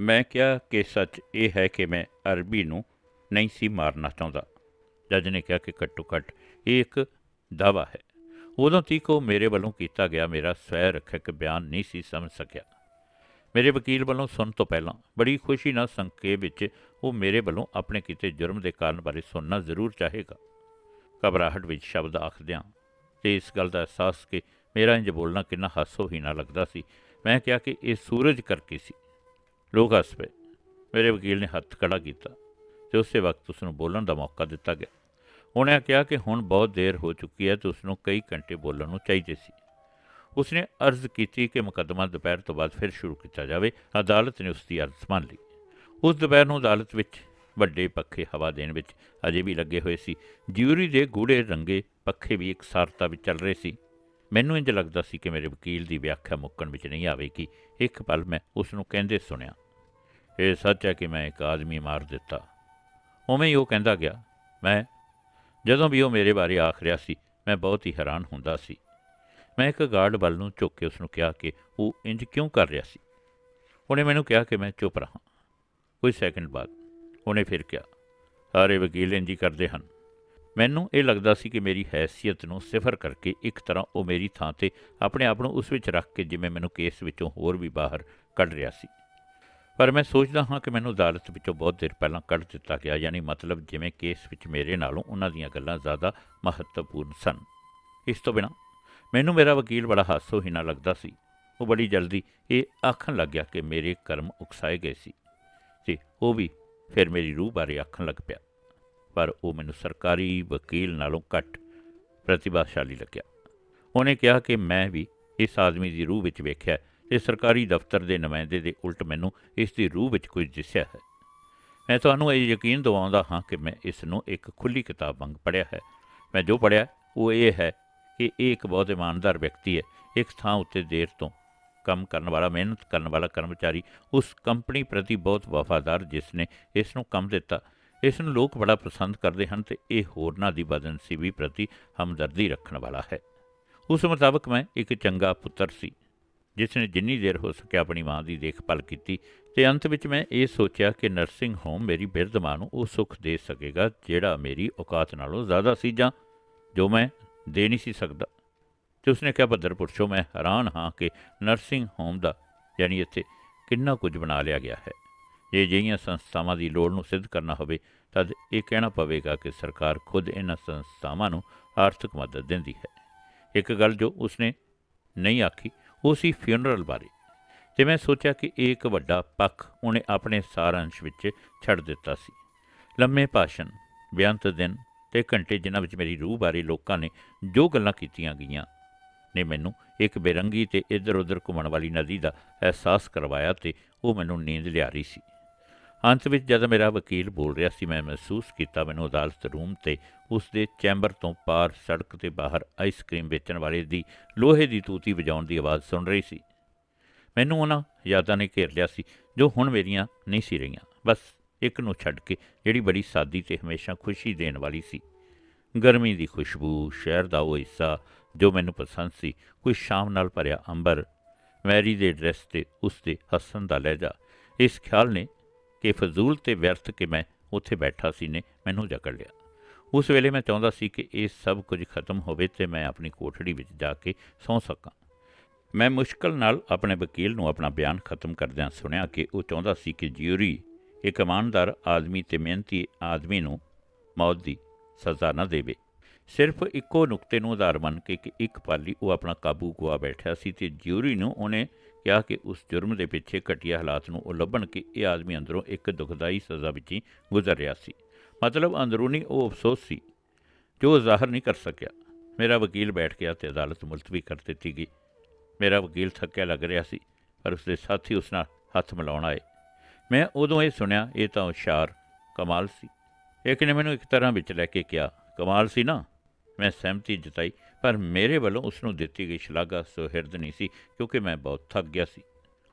ਮੈਂ ਕਿਹਾ ਕਿ ਸੱਚ ਇਹ ਹੈ ਕਿ ਮੈਂ ਅਰਬੀ ਨੂੰ ਨਹੀਂ ਸੀ ਮਾਰਨਾ ਚਾਹੁੰਦਾ। ਜੱਜ ਨੇ ਕਿਹਾ ਕਿ ਘੱਟੋ ਘੱਟ ਇਹ ਇੱਕ ਦਾਵਾ ਹੈ। ਉਦੋਂ ਤੀਕ ਉਹ ਮੇਰੇ ਵੱਲੋਂ ਕੀਤਾ ਗਿਆ ਮੇਰਾ ਸਵੈ ਰੱਖਿਅਕ ਬਿਆਨ ਨਹੀਂ ਸੀ ਸਮਝ ਸਕਿਆ। ਮੇਰੇ ਵਕੀਲ ਵੱਲੋਂ ਸੁਣਨ ਤੋਂ ਪਹਿਲਾਂ ਬੜੀ ਖੁਸ਼ੀ ਨਾਲ ਸੰਖੇਪ ਵਿੱਚ ਉਹ ਮੇਰੇ ਵੱਲੋਂ ਆਪਣੇ ਕੀਤੇ ਜੁਰਮ ਦੇ ਕਾਰਨ ਬਾਰੇ ਸੁਣਨਾ ਜ਼ਰੂਰ ਚਾਹੇਗਾ। ਘਬਰਾਹਟ ਵਿੱਚ ਸ਼ਬਦ ਆਖਦਿਆਂ ਤੇ ਇਸ ਗੱਲ ਦਾ ਅਹਿਸਾਸ ਕਿ ਮੇਰਾ ਇੰਜ ਬੋਲਣਾ ਕਿੰਨਾ ਹਾਸੋਹੀਣਾ ਲੱਗਦਾ ਸੀ, ਮੈਂ ਕਿਹਾ ਕਿ ਇਹ ਸੂਰਜ ਕਰਕੇ ਸੀ। ਲੋਕ ਹੱਸ ਪਏ। ਮੇਰੇ ਵਕੀਲ ਨੇ ਹੱਥ ਖੜਾ ਕੀਤਾ ਤੇ ਉਸੇ ਵਕਤ ਉਸ ਨੂੰ ਬੋਲਣ ਦਾ ਮੌਕਾ ਦਿੱਤਾ ਗਿਆ। ਉਹਨੇ ਕਿਹਾ ਕਿ ਹੁਣ ਬਹੁਤ ਦੇਰ ਹੋ ਚੁੱਕੀ ਹੈ ਤੇ ਉਸ ਨੂੰ ਕਈ ਘੰਟੇ ਬੋਲਣ ਨੂੰ ਚਾਹੀਦੇ ਸੀ। ਉਸਨੇ ਅਰਜ਼ ਕੀਤੀ ਕਿ ਮੁਕੱਦਮਾ ਦੁਪਹਿਰ ਤੋਂ ਬਾਅਦ ਫਿਰ ਸ਼ੁਰੂ ਕੀਤਾ ਜਾਵੇ। ਅਦਾਲਤ ਨੇ ਉਸ ਦੀ ਅਰਜ਼ ਮੰਨ ਲਈ। ਉਸ ਦੁਪਹਿਰ ਨੂੰ ਅਦਾਲਤ ਵਿੱਚ ਵੱਡੇ ਪੱਖੇ ਹਵਾ ਦੇਣ ਵਿੱਚ ਅਜੇ ਵੀ ਲੱਗੇ ਹੋਏ ਸੀ। ਜਿਊਰੀ ਦੇ ਗੂੜੇ ਰੰਗੇ ਪੱਖੇ ਵੀ ਇਕਸਾਰਤਾ ਵਿੱਚ ਚੱਲ ਰਹੇ ਸੀ। ਮੈਨੂੰ ਇੰਜ ਲੱਗਦਾ ਸੀ ਕਿ ਮੇਰੇ ਵਕੀਲ ਦੀ ਵਿਆਖਿਆ ਮੁੱਕਣ ਵਿੱਚ ਨਹੀਂ ਆਵੇਗੀ। ਇੱਕ ਪਲ ਮੈਂ ਉਸ ਨੂੰ ਕਹਿੰਦੇ ਸੁਣਿਆ, ਇਹ ਸੱਚ ਹੈ ਕਿ ਮੈਂ ਇੱਕ ਆਦਮੀ ਮਾਰ ਦਿੱਤਾ। ਉਵੇਂ ਹੀ ਉਹ ਕਹਿੰਦਾ ਗਿਆ, ਮੈਂ ਜਦੋਂ ਵੀ ਉਹ ਮੇਰੇ ਬਾਰੇ ਆਖ ਰਿਹਾ ਸੀ, ਮੈਂ ਬਹੁਤ ਹੀ ਹੈਰਾਨ ਹੁੰਦਾ ਸੀ। ਮੈਂ ਇੱਕ ਗਾਰਡ ਵੱਲ ਨੂੰ ਝੁੱਕ ਕੇ ਉਸ ਨੂੰ ਕਿਹਾ ਕਿ ਉਹ ਇੰਜ ਕਿਉਂ ਕਰ ਰਿਹਾ ਸੀ? ਉਹਨੇ ਮੈਨੂੰ ਕਿਹਾ ਕਿ ਮੈਂ ਚੁੱਪ ਰਹਾ। ਕੁਝ ਸੈਕਿੰਡ ਬਾਅਦ ਉਹਨੇ ਫਿਰ ਕਿਹਾ, ਸਾਰੇ ਵਕੀਲ ਇੰਜ ਹੀ ਕਰਦੇ ਹਨ। ਮੈਨੂੰ ਇਹ ਲੱਗਦਾ ਸੀ ਕਿ ਮੇਰੀ ਹੈਸੀਅਤ ਨੂੰ ਸਿਫਰ ਕਰਕੇ ਇੱਕ ਤਰ੍ਹਾਂ ਉਹ ਮੇਰੀ ਥਾਂ ਤੇ ਆਪਣੇ ਆਪ ਨੂੰ ਉਸ ਵਿੱਚ ਰੱਖ ਕੇ ਜਿਵੇਂ ਮੈਨੂੰ ਕੇਸ ਵਿੱਚੋਂ ਹੋਰ ਵੀ ਬਾਹਰ ਕੱਢ ਰਿਹਾ ਸੀ। ਪਰ ਮੈਂ ਸੋਚਦਾ ਹਾਂ ਕਿ ਮੈਨੂੰ ਅਦਾਲਤ ਵਿੱਚੋਂ ਬਹੁਤ ਦੇਰ ਪਹਿਲਾਂ ਕੱਢ ਦਿੱਤਾ ਗਿਆ, ਯਾਨੀ ਮਤਲਬ ਜਿਵੇਂ ਕੇਸ ਵਿੱਚ ਮੇਰੇ ਨਾਲੋਂ ਉਹਨਾਂ ਦੀਆਂ ਗੱਲਾਂ ਜ਼ਿਆਦਾ ਮਹੱਤਵਪੂਰਨ ਸਨ। ਇਸ ਤੋਂ ਬਿਨਾਂ ਮੈਨੂੰ ਮੇਰਾ ਵਕੀਲ ਬੜਾ ਹਾਸੋਹੀਣਾ ਲੱਗਦਾ ਸੀ। ਉਹ ਬੜੀ ਜਲਦੀ ਇਹ ਆਖਣ ਲੱਗ ਗਿਆ ਕਿ ਮੇਰੇ ਕਰਮ ਉਕਸਾਏ ਗਏ ਸੀ ਤੇ ਉਹ ਵੀ ਫਿਰ ਮੇਰੀ ਰੂਹ ਬਾਰੇ ਆਖਣ ਲੱਗ ਪਿਆ। ਪਰ ਉਹ ਮੈਨੂੰ ਸਰਕਾਰੀ ਵਕੀਲ ਨਾਲੋਂ ਘੱਟ ਪ੍ਰਤਿਭਾਸ਼ਾਲੀ ਲੱਗਿਆ। ਉਹਨੇ ਕਿਹਾ ਕਿ ਮੈਂ ਵੀ ਇਸ ਆਦਮੀ ਦੀ ਰੂਹ ਵਿੱਚ ਵੇਖਿਆ ਤੇ ਸਰਕਾਰੀ ਦਫ਼ਤਰ ਦੇ ਨੁਮਾਇੰਦੇ ਦੇ ਉਲਟ ਮੈਨੂੰ ਇਸ ਦੀ ਰੂਹ ਵਿੱਚ ਕੁਝ ਦਿਸਿਆ ਹੈ। ਮੈਂ ਤੁਹਾਨੂੰ ਇਹ ਯਕੀਨ ਦਿਵਾਉਂਦਾ ਹਾਂ ਕਿ ਮੈਂ ਇਸ ਨੂੰ ਇੱਕ ਖੁੱਲੀ ਕਿਤਾਬ ਵਾਂਗ ਪੜ੍ਹਿਆ ਹੈ। ਮੈਂ ਜੋ ਪੜ੍ਹਿਆ, ਉਹ ਇਹ ਹੈ ਕਿ ਇਹ ਇੱਕ ਬਹੁਤ ਇਮਾਨਦਾਰ ਵਿਅਕਤੀ ਹੈ। ਇੱਕ ਥਾਂ ਉੱਤੇ ਦੇਰ ਤੋਂ ਕੰਮ ਕਰਨ ਵਾਲਾ, ਮਿਹਨਤ ਕਰਨ ਵਾਲਾ ਕਰਮਚਾਰੀ, ਉਸ ਕੰਪਨੀ ਪ੍ਰਤੀ ਬਹੁਤ ਵਫਾਦਾਰ ਜਿਸ ਨੇ ਇਸ ਨੂੰ ਕੰਮ ਦਿੱਤਾ। ਇਸ ਨੂੰ ਲੋਕ ਬੜਾ ਪਸੰਦ ਕਰਦੇ ਹਨ ਤੇ ਇਹ ਹੋਰਨਾਂ ਦੀ ਬਦਨਸੀਬੀ ਪ੍ਰਤੀ ਹਮਦਰਦੀ ਰੱਖਣ ਵਾਲਾ ਹੈ। ਉਸ ਮੁਤਾਬਕ ਮੈਂ ਇੱਕ ਚੰਗਾ ਪੁੱਤਰ ਸੀ। ਜਿਸ ਨੇ ਜਿੰਨੀ ਦੇਰ ਹੋ ਸਕਿਆ ਆਪਣੀ ਮਾਂ ਦੀ ਦੇਖਭਾਲ ਕੀਤੀ ਤੇ ਅੰਤ ਵਿੱਚ ਮੈਂ ਇਹ ਸੋਚਿਆ ਕਿ ਨਰਸਿੰਗ ਹੋਮ ਮੇਰੀ ਬਿਰਧ ਮਾਂ ਨੂੰ ਉਹ ਸੁੱਖ ਦੇ ਸਕੇਗਾ ਜਿਹੜਾ ਮੇਰੀ ਔਕਾਤ ਨਾਲੋਂ ਜ਼ਿਆਦਾ ਸੀ ਜਾਂ ਜੋ ਮੈਂ ਦੇ ਨਹੀਂ ਸੀ ਸਕਦਾ। ਤੇ ਉਸਨੇ ਕਿਹਾ, ਭੱਦਰ ਪੁਰਸ਼ੋ, ਮੈਂ ਹੈਰਾਨ ਹਾਂ ਕਿ ਨਰਸਿੰਗ ਹੋਮ ਦਾ ਯਾਨੀ ਇੱਥੇ ਕਿੰਨਾ ਕੁਝ ਬਣਾ ਲਿਆ ਗਿਆ ਹੈ। ਜੇ ਅਜਿਹੀਆਂ ਸੰਸਥਾਵਾਂ ਦੀ ਲੋੜ ਨੂੰ ਸਿੱਧ ਕਰਨਾ ਹੋਵੇ ਤਦ ਇਹ ਕਹਿਣਾ ਪਵੇਗਾ ਕਿ ਸਰਕਾਰ ਖੁਦ ਇਹਨਾਂ ਸੰਸਥਾਵਾਂ ਨੂੰ ਆਰਥਿਕ ਮਦਦ ਦਿੰਦੀ ਹੈ। ਇੱਕ ਗੱਲ ਜੋ ਉਸਨੇ ਨਹੀਂ ਆਖੀ ਉਹ ਸੀ ਫਿਊਨਰਲ ਬਾਰੇ। ਤੇ ਮੈਂ ਸੋਚਿਆ ਕਿ ਇਹ ਇੱਕ ਵੱਡਾ ਪੱਖ ਉਹਨੇ ਆਪਣੇ ਸਾਰਾਂਸ਼ ਵਿੱਚ ਛੱਡ ਦਿੱਤਾ ਸੀ। ਲੰਮੇ ਭਾਸ਼ਣ, ਬੇਅੰਤ ਦਿਨ ਤੇ ਘੰਟੇ ਜਿਨ੍ਹਾਂ ਵਿੱਚ ਮੇਰੀ ਰੂਹ ਬਾਰੇ ਲੋਕਾਂ ਨੇ ਜੋ ਗੱਲਾਂ ਕੀਤੀਆਂ ਗਈਆਂ ਨੇ ਮੈਨੂੰ ਇੱਕ ਬੇਰੰਗੀ ਤੇ ਇੱਧਰ-ਉੱਧਰ ਘੁੰਮਣ ਵਾਲੀ ਨਦੀ ਦਾ ਅਹਿਸਾਸ ਕਰਵਾਇਆ ਤੇ ਉਹ ਮੈਨੂੰ ਨੀਂਦ ਲਿਆ ਰਹੀ ਸੀ। ਅੰਤ ਵਿੱਚ ਜਦ ਮੇਰਾ ਵਕੀਲ ਬੋਲ ਰਿਹਾ ਸੀ, ਮੈਂ ਮਹਿਸੂਸ ਕੀਤਾ ਮੈਨੂੰ ਅਦਾਲਤ ਰੂਮ ਤੇ ਉਸ ਦੇ ਚੈਂਬਰ ਤੋਂ ਪਾਰ ਸੜਕ ਤੇ ਬਾਹਰ ਆਈਸਕ੍ਰੀਮ ਵੇਚਣ ਵਾਲੇ ਦੀ, ਲੋਹੇ ਦੀ ਤੂਤੀ ਵਜਾਉਣ ਦੀ ਆਵਾਜ਼ ਸੁਣ ਰਹੀ ਸੀ। ਮੈਨੂੰ ਉਹਨਾਂ ਯਾਦਾਂ ਨੇ ਘੇਰ ਲਿਆ ਸੀ, ਜੋ ਹੁਣ ਮੇਰੀਆਂ ਨਹੀਂ ਸੀ ਰਹੀਆਂ। ਬਸ ਇੱਕ ਨੂੰ ਛੱਡ ਕੇ ਜਿਹੜੀ ਬੜੀ ਸਾਦੀ ਤੇ ਹਮੇਸ਼ਾ ਖੁਸ਼ੀ ਦੇਣ ਵਾਲੀ ਸੀ। ਗਰਮੀ ਦੀ ਖੁਸ਼ਬੂ, ਸ਼ਹਿਰ ਦਾ ਉਹ ਹਿੱਸਾ ਜੋ ਮੈਨੂੰ ਪਸੰਦ ਸੀ, ਕੋਈ ਸ਼ਾਮ ਨਾਲ ਭਰਿਆ ਅੰਬਰ, ਮੈਰੀ ਦੇ ਡਰੈਸ ਤੇ ਉਸ ਦੇ ਹੱਸਣ ਦਾ ਲਹਿਜਾ, ਇਸ ਖਿਆਲ ਨੇ ਕਿ ਫਜ਼ੂਲ ਤੇ ਵਿਅਰਥ ਕਿ ਮੈਂ ਉੱਥੇ ਬੈਠਾ ਸੀ ਨੇ, ਮੈਨੂੰ ਜਕੜ ਲਿਆ। ਉਸ ਵੇਲੇ ਮੈਂ ਚਾਹੁੰਦਾ ਸੀ ਕਿ ਇਹ ਸਭ ਕੁਝ ਖਤਮ ਹੋਵੇ ਤੇ ਮੈਂ ਆਪਣੀ ਕੋਠੜੀ ਵਿੱਚ ਜਾ ਕੇ ਸੌਂ ਸਕਾਂ। ਮੈਂ ਮੁਸ਼ਕਲ ਨਾਲ ਆਪਣੇ ਵਕੀਲ ਨੂੰ ਆਪਣਾ ਬਿਆਨ ਖਤਮ ਕਰਦਿਆਂ ਸੁਣਿਆ ਕਿ ਉਹ ਚਾਹੁੰਦਾ ਸੀ ਕਿ ਜਿਊਰੀ, ਇੱਕ ਇਮਾਨਦਾਰ ਆਦਮੀ ਤੇ ਮਿਹਨਤੀ ਆਦਮੀ ਨੂੰ ਮੌਤ ਦੀ ਸਜ਼ਾ ਨਾ ਦੇਵੇ। ਸਿਰਫ ਇੱਕੋ ਨੁਕਤੇ ਨੂੰ ਆਧਾਰ ਮੰਨ ਕੇ ਕਿ ਇੱਕ ਪਾਲੀ ਉਹ ਆਪਣਾ ਕਾਬੂ ਗਵਾ ਬੈਠਿਆ ਸੀ ਤੇ ਜਿਊਰੀ ਨੂੰ ਉਹਨੇ ਕਿਹਾ ਕਿ ਉਸ ਜੁਰਮ ਦੇ ਪਿੱਛੇ ਘਟੀਆ ਹਾਲਾਤ ਨੂੰ ਉਹ ਲੱਭਣ ਕਿ ਇਹ ਆਦਮੀ ਅੰਦਰੋਂ ਇੱਕ ਦੁਖਦਾਈ ਸਜ਼ਾ ਵਿੱਚ ਹੀ ਗੁਜ਼ਰ ਰਿਹਾ ਸੀ। ਮਤਲਬ ਅੰਦਰੂਨੀ ਉਹ ਅਫਸੋਸ ਸੀ, ਜੋ ਉਹ ਜ਼ਾਹਰ ਨਹੀਂ ਕਰ ਸਕਿਆ। ਮੇਰਾ ਵਕੀਲ ਬੈਠ ਗਿਆ ਤੇ ਅਦਾਲਤ ਮੁਲਤਵੀ ਕਰ ਦਿੱਤੀ ਗਈ। ਮੇਰਾ ਵਕੀਲ ਥੱਕਿਆ ਲੱਗ ਰਿਹਾ ਸੀ, ਪਰ ਉਸਦੇ ਸਾਥੀ ਉਸ ਨਾਲ ਹੱਥ ਮਿਲਾਉਣ ਆਏ। ਮੈਂ ਉਦੋਂ ਇਹ ਸੁਣਿਆ, ਇਹ ਤਾਂ ਹੁਸ਼ਿਆਰ ਕਮਾਲ ਸੀ। ਇੱਕ ਨੇ ਮੈਨੂੰ ਇੱਕ ਤਰ੍ਹਾਂ ਵਿੱਚ ਲੈ ਕੇ ਕਿਹਾ, ਕਮਾਲ ਸੀ ਨਾ? ਮੈਂ ਸਹਿਮਤੀ ਜਤਾਈ ਪਰ ਮੇਰੇ ਵੱਲੋਂ ਉਸ ਨੂੰ ਦਿੱਤੀ ਗਈ ਸ਼ਲਾਘਾ ਸੁਹਿਰਦ ਨਹੀਂ ਸੀ, ਕਿਉਂਕਿ ਮੈਂ ਬਹੁਤ ਥੱਕ ਗਿਆ ਸੀ।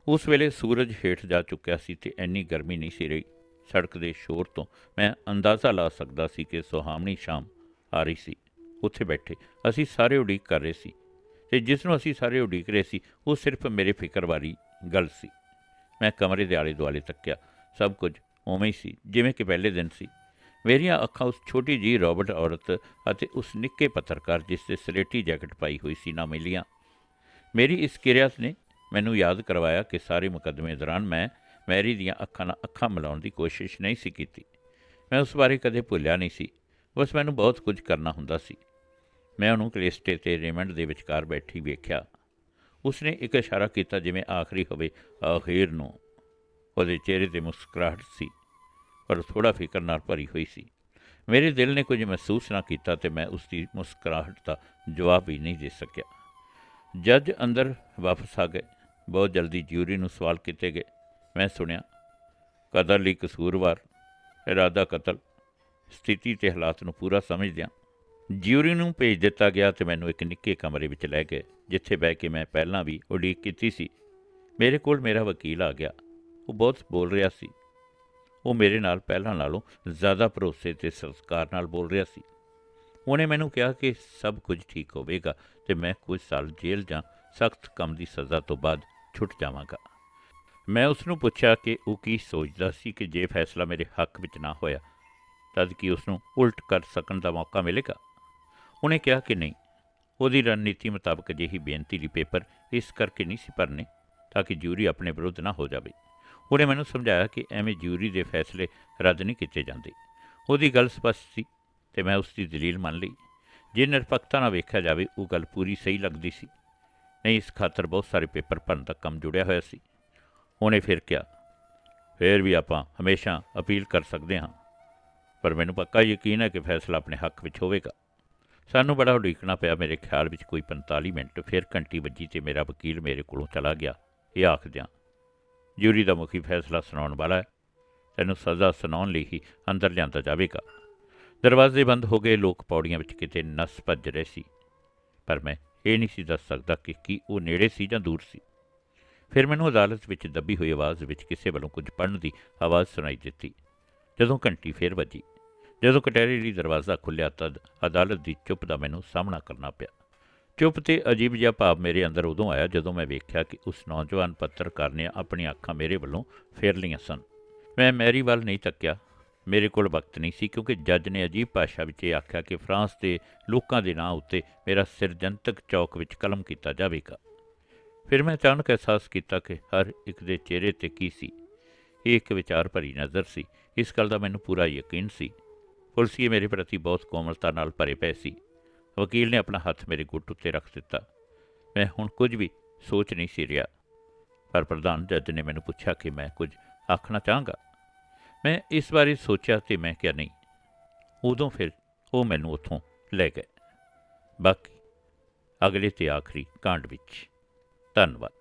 ਉਸ ਵੇਲੇ ਸੂਰਜ ਹੇਠ ਜਾ ਚੁੱਕਿਆ ਸੀ ਤੇ ਇੰਨੀ ਗਰਮੀ ਨਹੀਂ ਸੀ ਰਹੀ। ਸੜਕ ਦੇ ਸ਼ੋਰ ਤੋਂ ਮੈਂ ਅੰਦਾਜ਼ਾ ਲਾ ਸਕਦਾ ਸੀ ਕਿ ਸੁਹਾਵਣੀ ਸ਼ਾਮ ਆ ਰਹੀ ਸੀ। ਉੱਥੇ ਬੈਠੇ ਅਸੀਂ ਸਾਰੇ ਉਡੀਕ ਕਰ ਰਹੇ ਸੀ ਤੇ ਜਿਸ ਨੂੰ ਅਸੀਂ ਸਾਰੇ ਉਡੀਕ ਰਹੇ ਸੀ, ਉਹ ਸਿਰਫ ਮੇਰੇ ਫਿਕਰ ਵਾਲੀ ਗੱਲ ਸੀ। ਮੈਂ ਕਮਰੇ ਦੇ ਆਲੇ ਦੁਆਲੇ ਤੱਕਿਆ। ਸਭ ਕੁਝ ਉਵੇਂ ਹੀ ਸੀ, ਜਿਵੇਂ ਕਿ ਪਹਿਲੇ ਦਿਨ ਸੀ। ਮੇਰੀਆਂ ਅੱਖਾਂ ਉਸ ਛੋਟੀ ਜੀ ਰੋਬਰਟ ਔਰਤ ਅਤੇ ਉਸ ਨਿੱਕੇ ਪੱਤਰਕਾਰ ਜਿਸ 'ਤੇ ਸਲੇਟੀ ਜੈਕਟ ਪਾਈ ਹੋਈ ਸੀ ਨਾ ਮਿਲੀਆਂ। ਮੇਰੀ ਇਸ ਕਿਰਿਆ ਨੇ ਮੈਨੂੰ ਯਾਦ ਕਰਵਾਇਆ ਕਿ ਸਾਰੇ ਮੁਕੱਦਮੇ ਦੌਰਾਨ ਮੈਂ ਮੈਰੀ ਦੀਆਂ ਅੱਖਾਂ ਨਾਲ ਅੱਖਾਂ ਮਿਲਾਉਣ ਦੀ ਕੋਸ਼ਿਸ਼ ਨਹੀਂ ਸੀ ਕੀਤੀ। ਮੈਂ ਉਸ ਬਾਰੇ ਕਦੇ ਭੁੱਲਿਆ ਨਹੀਂ ਸੀ। ਬਸ ਮੈਨੂੰ ਬਹੁਤ ਕੁਝ ਕਰਨਾ ਹੁੰਦਾ ਸੀ। ਮੈਂ ਉਹਨੂੰ ਕਲੇਸਟੇ ਤੇ ਰੇਮੰਡ ਦੇ ਵਿਚਕਾਰ ਬੈਠੀ ਵੇਖਿਆ। ਉਸਨੇ ਇੱਕ ਇਸ਼ਾਰਾ ਕੀਤਾ ਜਿਵੇਂ ਆਖਰੀ ਹੋਵੇ ਅਖੀਰ ਨੂੰ। ਉਹਦੇ ਚਿਹਰੇ ਤੇ ਮੁਸਕਰਾਹਟ ਸੀ। ਪਰ ਥੋੜਾ ਫਿਕਰ ਨਾਲ ਭਰੀ ਹੋਈ ਸੀ। ਮੇਰੇ ਦਿਲ ਨੇ ਕੁਝ ਮਹਿਸੂਸ ਨਾ ਕੀਤਾ ਤੇ ਮੈਂ ਉਸ ਦੀ ਮੁਸਕਰਾਹਟ ਦਾ ਜਵਾਬ ਵੀ ਨਹੀਂ ਦੇ ਸਕਿਆ। ਜੱਜ ਅੰਦਰ ਵਾਪਸ ਆ ਗਏ। ਬਹੁਤ ਜਲਦੀ ਜਿਊਰੀ ਨੂੰ ਸਵਾਲ ਕੀਤੇ ਗਏ। ਮੈਂ ਸੁਣਿਆ ਕਤਲ ਲਈ ਕਸੂਰਵਾਰ, ਇਰਾਦਾ ਕਤਲ, ਸਥਿਤੀ ਤੇ ਹਾਲਾਤ ਨੂੰ ਪੂਰਾ ਸਮਝਦਿਆਂ ਜਿਊਰੀ ਨੂੰ ਭੇਜ ਦਿੱਤਾ ਗਿਆ ਤੇ ਮੈਨੂੰ ਇੱਕ ਨਿੱਕੇ ਕਮਰੇ ਵਿੱਚ ਲੈ ਗਏ, ਜਿੱਥੇ ਬਹਿ ਕੇ ਮੈਂ ਪਹਿਲਾਂ ਵੀ ਉਡੀਕ ਕੀਤੀ ਸੀ। ਮੇਰੇ ਕੋਲ ਮੇਰਾ ਵਕੀਲ ਆ ਗਿਆ। ਉਹ ਬਹੁਤ ਬੋਲ ਰਿਹਾ ਸੀ। ਉਹ ਮੇਰੇ ਨਾਲ ਪਹਿਲਾਂ ਨਾਲੋਂ ਜ਼ਿਆਦਾ ਭਰੋਸੇ ਤੇ ਸੰਸਕਾਰ ਨਾਲ ਬੋਲ ਰਿਹਾ ਸੀ। ਉਹਨੇ ਮੈਨੂੰ ਕਿਹਾ ਕਿ ਸਭ ਕੁਝ ਠੀਕ ਹੋਵੇਗਾ ਤੇ ਮੈਂ ਕੁਝ ਸਾਲ ਜੇਲ੍ਹ ਜਾਂ ਸਖਤ ਕੰਮ ਦੀ ਸਜ਼ਾ ਤੋਂ ਬਾਅਦ ਛੁੱਟ ਜਾਵਾਂਗਾ। ਮੈਂ ਉਸ ਨੂੰ ਪੁੱਛਿਆ ਕਿ ਉਹ ਕੀ ਸੋਚਦਾ ਸੀ ਕਿ ਜੇ ਫੈਸਲਾ ਮੇਰੇ ਹੱਕ ਵਿੱਚ ਨਾ ਹੋਇਆ, ਤਦ ਕੀ ਉਸ ਨੂੰ ਉਲਟ ਕਰ ਸਕਣ ਦਾ ਮੌਕਾ ਮਿਲੇਗਾ? ਉਹਨੇ ਕਿਹਾ ਕਿ ਨਹੀਂ। ਉਹਦੀ ਰਣਨੀਤੀ ਮੁਤਾਬਕ ਅਜਿਹੀ ਬੇਨਤੀ ਲਈ ਪੇਪਰ ਇਸ ਕਰਕੇ ਨਹੀਂ ਸੀ ਭਰਨੇ, ਤਾਂ ਕਿ ਜੂਰੀ ਆਪਣੇ ਵਿਰੁੱਧ ਨਾ ਹੋ ਜਾਵੇ। ਉਹਨੇ ਮੈਨੂੰ ਸਮਝਾਇਆ ਕਿ ਐਵੇਂ ਜਿਊਰੀ ਦੇ ਫੈਸਲੇ ਰੱਦ ਨਹੀਂ ਕੀਤੇ ਜਾਂਦੇ। ਉਹਦੀ ਗੱਲ ਸਪਸ਼ਟ ਸੀ ਤੇ ਮੈਂ ਉਸ ਦੀ ਦਲੀਲ ਮੰਨ ਲਈ। ਜੇ ਨਿਰਪੱਖਤਾ ਨਾਲ ਵੇਖਿਆ ਜਾਵੇ, ਉਹ ਗੱਲ ਪੂਰੀ ਸਹੀ ਲੱਗਦੀ ਸੀ। ਨਹੀਂ, ਇਸ ਖਾਤਰ ਬਹੁਤ ਸਾਰੇ ਪੇਪਰ ਭਰਨ ਦਾ ਕੰਮ ਜੁੜਿਆ ਹੋਇਆ ਸੀ। ਉਹਨੇ ਫਿਰ ਕਿਹਾ, ਫਿਰ ਵੀ ਆਪਾਂ ਹਮੇਸ਼ਾ ਅਪੀਲ ਕਰ ਸਕਦੇ ਹਾਂ, ਪਰ ਮੈਨੂੰ ਪੱਕਾ ਯਕੀਨ ਹੈ ਕਿ ਫੈਸਲਾ ਆਪਣੇ ਹੱਕ ਵਿੱਚ ਹੋਵੇਗਾ। ਸਾਨੂੰ ਬੜਾ ਉਡੀਕਣਾ ਪਿਆ, ਮੇਰੇ ਖਿਆਲ ਵਿੱਚ ਕੋਈ 45 ਮਿੰਟ, ਫਿਰ ਘੰਟੀ ਵੱਜੀ ਤੇ ਮੇਰਾ ਵਕੀਲ ਮੇਰੇ ਕੋਲੋਂ ਚਲਾ ਗਿਆ। ਇਹ ਆਖਦਿਆਂ ਜਿਊਰੀ ਦਾ ਮੁਖੀ ਫੈਸਲਾ ਸੁਣਾਉਣ ਵਾਲਾ ਹੈ। ਤੈਨੂੰ ਸਜ਼ਾ ਸੁਣਾਉਣ ਲਈ ਹੀ ਅੰਦਰ ਲਿਆਂਦਾ ਜਾਵੇਗਾ। ਦਰਵਾਜ਼ੇ ਬੰਦ ਹੋ ਗਏ, ਲੋਕ ਪੌੜੀਆਂ ਵਿੱਚ ਕਿਤੇ ਨਸ ਭੱਜ ਰਹੇ ਸੀ। ਪਰ ਮੈਂ ਇਹ ਨਹੀਂ ਸੀ ਦੱਸ ਸਕਦਾ ਕਿ ਕੀ ਉਹ ਨੇੜੇ ਸੀ ਜਾਂ ਦੂਰ ਸੀ। ਫਿਰ ਮੈਨੂੰ ਅਦਾਲਤ ਵਿੱਚ ਦੱਬੀ ਹੋਈ ਆਵਾਜ਼ ਵਿੱਚ ਕਿਸੇ ਵੱਲੋਂ ਕੁਝ ਪੜ੍ਹਨ ਦੀ ਆਵਾਜ਼ ਸੁਣਾਈ ਦਿੱਤੀ। ਜਦੋਂ ਘੰਟੀ ਫੇਰ ਵੱਜੀ, ਜਦੋਂ ਕਟਹਿਰੇ ਲਈ ਦਰਵਾਜ਼ਾ ਖੁੱਲਿਆ ਤਦ ਅਦਾਲਤ ਦੀ ਚੁੱਪ ਦਾ ਮੈਨੂੰ ਸਾਹਮਣਾ ਕਰਨਾ ਪਿਆ। ਚੁੱਪ ਤੇ ਅਜੀਬ ਜਿਹਾ ਭਾਵ ਮੇਰੇ ਅੰਦਰ ਉਦੋਂ ਆਇਆ ਜਦੋਂ ਮੈਂ ਵੇਖਿਆ ਕਿ ਉਸ ਨੌਜਵਾਨ ਪੱਤਰਕਾਰ ਨੇ ਆਪਣੀਆਂ ਅੱਖਾਂ ਮੇਰੇ ਵੱਲੋਂ ਫੇਰ ਲਈਆਂ ਸਨ। ਮੈਂ ਮੈਰੀ ਵੱਲ ਨਹੀਂ ਤੱਕਿਆ। ਮੇਰੇ ਕੋਲ ਵਕਤ ਨਹੀਂ ਸੀ ਕਿਉਂਕਿ ਜੱਜ ਨੇ ਅਜੀਬ ਭਾਸ਼ਾ ਵਿੱਚ ਇਹ ਆਖਿਆ ਕਿ ਫਰਾਂਸ ਦੇ ਲੋਕਾਂ ਦੇ ਨਾਂ ਉੱਤੇ ਮੇਰਾ ਸਿਰਜਨਤਕ ਚੌਕ ਵਿੱਚ ਕਲਮ ਕੀਤਾ ਜਾਵੇਗਾ। ਫਿਰ ਮੈਂ ਅਚਾਨਕ ਅਹਿਸਾਸ ਕੀਤਾ ਕਿ ਹਰ ਇੱਕ ਦੇ ਚਿਹਰੇ ਤੇ ਕੀ ਸੀ। ਇਹ ਇੱਕ ਵਿਚਾਰ ਭਰੀ ਨਜ਼ਰ ਸੀ। ਇਸ ਗੱਲ ਦਾ ਮੈਨੂੰ ਪੂਰਾ ਯਕੀਨ ਸੀ। ਪੁਲਸੀਏ ਮੇਰੇ ਪ੍ਰਤੀ ਬਹੁਤ ਕੋਮਲਤਾ ਨਾਲ ਭਰੇ ਪਏ ਸੀ। ਵਕੀਲ ਨੇ ਆਪਣਾ ਹੱਥ ਮੇਰੇ ਗੁੱਟ ਉੱਤੇ ਰੱਖ ਦਿੱਤਾ। ਮੈਂ ਹੁਣ ਕੁਝ ਵੀ ਸੋਚ ਨਹੀਂ ਸੀ ਰਿਹਾ। ਪਰ ਪ੍ਰਧਾਨ ਜੱਜ ਨੇ ਮੈਨੂੰ ਪੁੱਛਿਆ ਕਿ ਮੈਂ ਕੁਝ ਆਖਣਾ ਚਾਹਾਂਗਾ। ਮੈਂ ਇਸ ਬਾਰੇ ਸੋਚਿਆ ਤੇ ਮੈਂ ਕਿਹਾ, ਨਹੀਂ। ਉਦੋਂ ਫਿਰ ਉਹ ਮੈਨੂੰ ਉੱਥੋਂ ਲੈ ਗਏ। ਬਾਕੀ ਅਗਲੇ ਤੇ ਆਖਰੀ ਕਾਂਡ ਵਿੱਚ। ਧੰਨਵਾਦ।